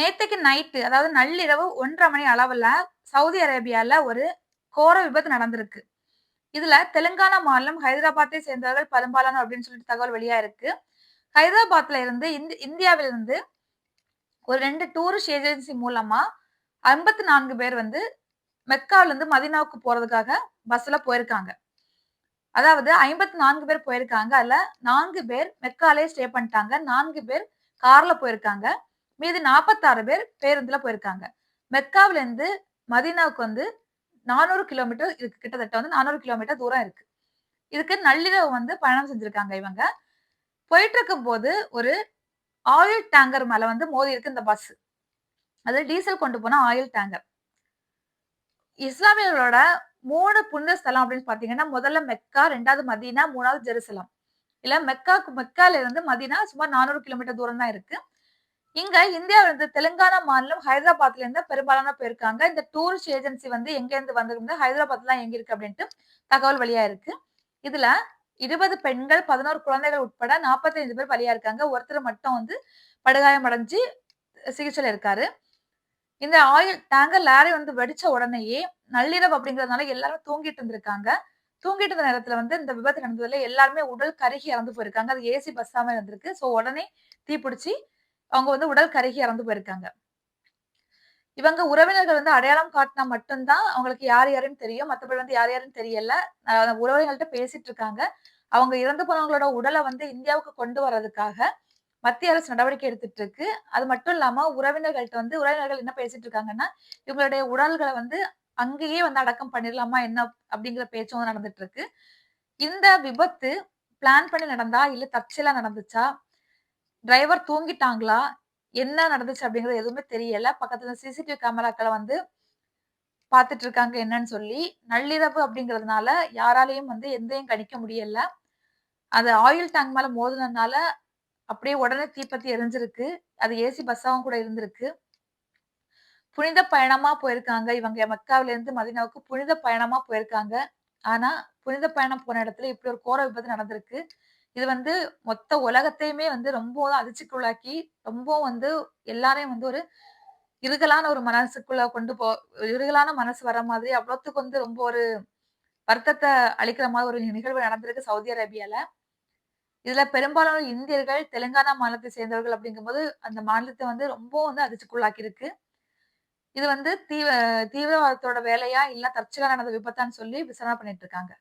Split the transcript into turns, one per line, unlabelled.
நேத்தைக்கு night அதாவது நள்ளிரவு ஒன்றரை மணி அளவுல சவுதி அரேபியால ஒரு கோர விபத்து நடந்திருக்கு. இதுல தெலுங்கானா மாநிலம் ஹைதராபாத்தை சேர்ந்தவர்கள் பெரும்பாலான அப்படின்னு சொல்லிட்டு தகவல் வெளியா இருக்கு. ஹைதராபாத்ல இருந்து இந்தியாவிலிருந்து ஒரு ரெண்டு டூரிஸ்ட் ஏஜென்சி மூலமா ஐம்பத்தி நான்கு பேர் வந்து மெக்காவில இருந்து மதினாவுக்கு போறதுக்காக பஸ்ல போயிருக்காங்க. அதாவது ஐம்பத்தி நான்கு பேர் போயிருக்காங்க. அதுல நான்கு பேர் மெக்காலே ஸ்டே பண்ணிட்டாங்க. நான்கு பேர் கார்ல போயிருக்காங்க. மீது நாற்பத்தாறு பேர் பேருந்துல போயிருக்காங்க. மெக்காவில இருந்து மதீனாவுக்கு வந்து நானூறு கிலோமீட்டர் இருக்கு. கிட்டத்தட்ட வந்து நானூறு கிலோமீட்டர் தூரம் இருக்கு. இதுக்கு நள்ளிரவு வந்து பயணம் செஞ்சிருக்காங்க இவங்க. போயிட்டு இருக்கும் போது ஒரு ஆயில் டேங்கர் மேல வந்து மோதி இருக்கு இந்த பஸ். அது டீசல் கொண்டு போன ஆயில் டேங்கர். இஸ்லாமியர்களோட மூணு புனித ஸ்தலம் அப்படின்னு பாத்தீங்கன்னா முதல்ல மெக்கா ரெண்டாவது மதீனா மூணாவது ஜெருசலம். இல்ல மெக்காக்கு மெக்கால இருந்து மதீனா சுமார் நானூறு கிலோமீட்டர் தூரம் தான் இருக்கு. இங்க இந்தியாவில இருந்து தெலுங்கானா மாநிலம் ஹைதராபாத்ல இருந்து பெரும்பாலான போயிருக்காங்க இந்த டூரிஸ்ட் ஏஜென்சி வந்து எங்க இருந்து வந்திருந்து ஹைதராபாத்ல தான் எங்க இருக்கு அப்படின்ட்டு தகவல் வெளியா இருக்கு. இதுல இருபது பெண்கள் பதினோரு குழந்தைகள் உட்பட 45 பேர் பலியா இருக்காங்க. ஒருத்தர் மட்டும் வந்து படுகாயம் அடைஞ்சு சிகிச்சையில இருக்காரு. இந்த ஆயில் டேங்கர் லாரி வந்து வெடிச்ச உடனேயே நள்ளிரவு அப்படிங்கறதுனால எல்லாரும் தூங்கிட்டு இருந்திருக்காங்க. தூங்கிட்டு இருந்த நேரத்துல வந்து இந்த விபத்து நடந்ததுல எல்லாருமே உடல் கருகி இறந்து போயிருக்காங்க. அது ஏசி பஸ்ஸாம இருந்திருக்கு. சோ உடனே தீப்பிடிச்சு அவங்க வந்து உடல் கருகி இறந்து போயிருக்காங்க. இவங்க உறவினர்கள் வந்து அடையாளம் காட்டினா மட்டும்தான் அவங்களுக்கு யார் யாருன்னு தெரியும். மற்றபடி வந்து யார் யாருன்னு தெரியல. உறவினர்கள்ட்ட பேசிட்டு இருக்காங்க. அவங்க இறந்து போனவங்களோட உடலை வந்து இந்தியாவுக்கு கொண்டு வர்றதுக்காக மத்திய அரசு நடவடிக்கை எடுத்துட்டு இருக்கு. அது மட்டும் இல்லாம உறவினர்கள்ட்ட வந்து உறவினர்கள் என்ன பேசிட்டு இருக்காங்கன்னா இவங்களுடைய உடல்களை வந்து அங்கேயே வந்து அடக்கம் பண்ணிடலாமா என்ன அப்படிங்கிற பேச்சும் நடந்துட்டு இருக்கு. இந்த விபத்து பிளான் பண்ணி நடந்தா இல்ல தற்செயலா நடந்துச்சா? டிரைவர் தூங்கிட்டாங்களா? என்ன நடந்துச்சு அப்படிங்கிறது எதுவுமே தெரியல. பக்கத்துல சிசிடிவி கேமராக்களை வந்து பார்த்துட்டு இருக்காங்க என்னன்னு சொல்லி. நள்ளிரவு அப்படிங்கிறதுனால யாராலையும் வந்து எந்தையும் கணிக்க முடியல. அது ஆயில் டேங்க் மேல மோதினதுனால அப்படியே உடனே தீப்பத்தி எரிஞ்சிருக்கு. அது ஏசி பஸ்ஸாவும் கூட இருந்திருக்கு. புனித பயணமா போயிருக்காங்க. இவங்க மக்காவில இருந்து மதினாவுக்கு புனித பயணமா போயிருக்காங்க. ஆனா புனித பயணம் போன இடத்துல இப்படி ஒரு கோர விபத்து நடந்திருக்கு. இது வந்து மொத்த உலகத்தையுமே வந்து ரொம்ப அதிர்ச்சிக்குள்ளாக்கி ரொம்ப வந்து எல்லாரையும் வந்து ஒரு இருகலான ஒரு மனசுக்குள்ள கொண்டு போ இருகலான மனசு வர மாதிரி அவ்வளோத்துக்கு வந்து ரொம்ப ஒரு வருத்தத்தை அளிக்கிற மாதிரி ஒரு நிகழ்வு நடந்திருக்கு சவுதி அரேபியால. இதுல பெரும்பாலான இந்தியர்கள் தெலுங்கானா மாநிலத்தை சேர்ந்தவர்கள் அப்படிங்கும்போது அந்த மாநிலத்தை வந்து ரொம்ப வந்து அதிர்ச்சிக்குள்ளாக்கி இருக்கு. இது வந்து தீவிர தீவிரவாதத்தோட வேலையா இல்ல தற்செயலா நடந்த விபத்தான்னு சொல்லி விசாரணை பண்ணிட்டு இருக்காங்க.